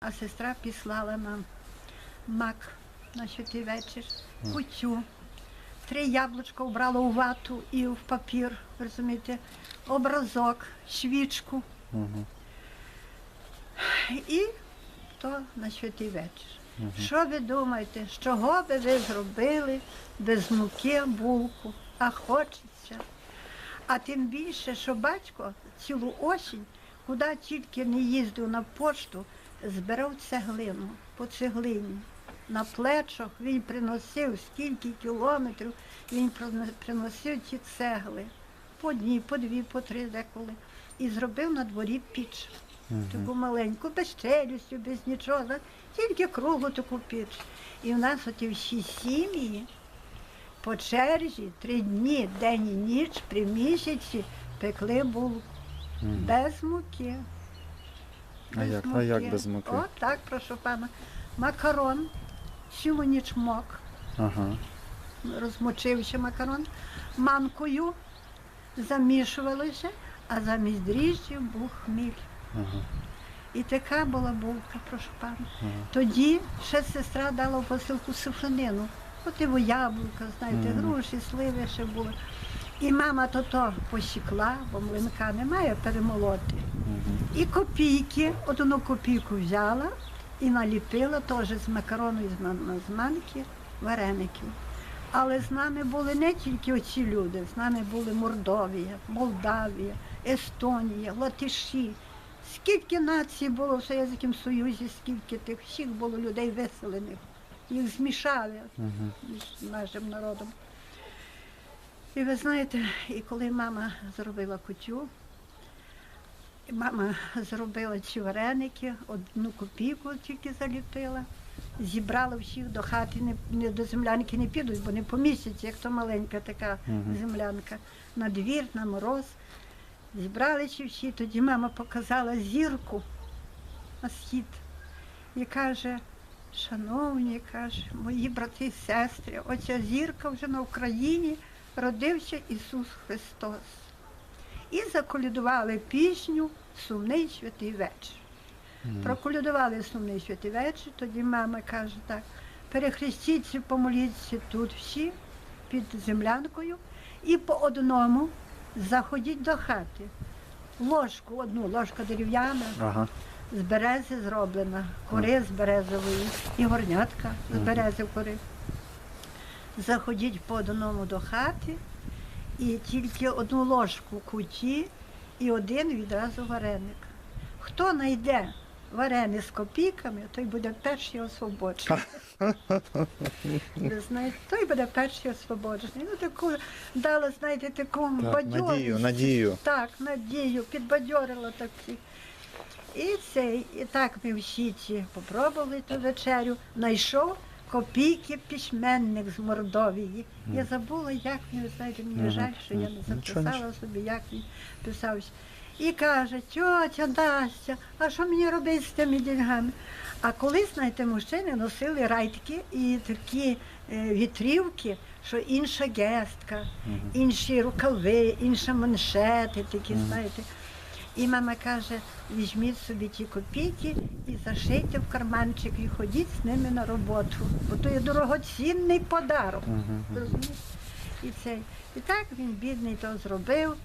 А сестра післала нам мак на святий вечір, кутю. Три яблучка вбрала у вату і в папір, розумієте, образок, свічку. І то на святий вечір. Що ви думаєте, з чого би ви зробили без муки булку, а хочеться? А тим більше, що батько цілу осінь, куди тільки не їздив на пошту, збирав цеглину по цеглині. На плечах він приносив скільки кілометрів, він приносив ті цегли по одній, по дві, по три деколи. І зробив на дворі піч. Таку маленьку, без челюстю, без нічого, тільки круглу таку піч. І в нас оті всі сім'ї по черзі три дні, день і ніч, при місяці пекли булку. Без муки. А як- а як без муки? О, так, прошу пана. Макарон, цілу ніч мок, Ага. розмочився макарон, манкою замішувалися, а замість дріжджів був хміль. Ага. І така була булка, прошу пана. Тоді ще сестра дала в посилку сушанину. От його яблука, знаєте, груші, сливи ще були. І мама то то посікла, бо млинка немає перемолоти. І копійки, одну копійку взяла і наліпила теж з макарону і з манки вареників. Але з нами були не тільки оці люди, з нами були Мордовія, Молдавія, Естонія, Латиші. Скільки націй було в Совєтському Союзі, скільки тих всіх було людей виселених. Їх змішали з нашим народом. І ви знаєте, і коли мама зробила кутю, мама зробила ці вареники, одну копійку тільки заліпила, зібрала всіх до хати, не, не до землянки не підуть, бо не помістяться, як то маленька така землянка. На двір, на мороз. Зібрали ці всі, тоді мама показала зірку на схід і каже, шановні, каже, мої брати і сестри, оця зірка вже на Україні родився Ісус Христос. І заколядували пісню Сумний святий вечір. Проколядували сумний святий вечір, тоді мама каже так, перехрестіться, помоліться тут всі під землянкою і по одному заходіть до хати. Ложку, одну ложка дерев'яна, Ага. з берези зроблена, кори з березової і горнятка з берези кори. Заходіть по одному до хати і тільки одну ложку куті і один відразу вареник. Хто знайде вареник з копійками, той буде перший освободжений. Ви знаєте, той буде перший освободжений. Ну таку дала, знаєте, таку Так, бадьорість. надію, надію. Так, надію, підбадьорила так. І це, і так ми всі ці попробували ту вечерю. Найшов копійки письменник з Мордовії. Я забула, як він, знаєте, мені жаль, що я не записала собі, як він писався. І каже, тьотя Настя, а що мені робити з тими деньгами? А колись, знаєте, мужчини носили райтки і такі е, вітрівки, що інша гестка, інші рукави, інші маншети такі, знаєте. І мама каже, візьміть собі ті копійки і зашийте в карманчик і ходіть з ними на роботу, бо то є дорогоцінний подарок. Розумієте? І, цей. і так він бідний то зробив,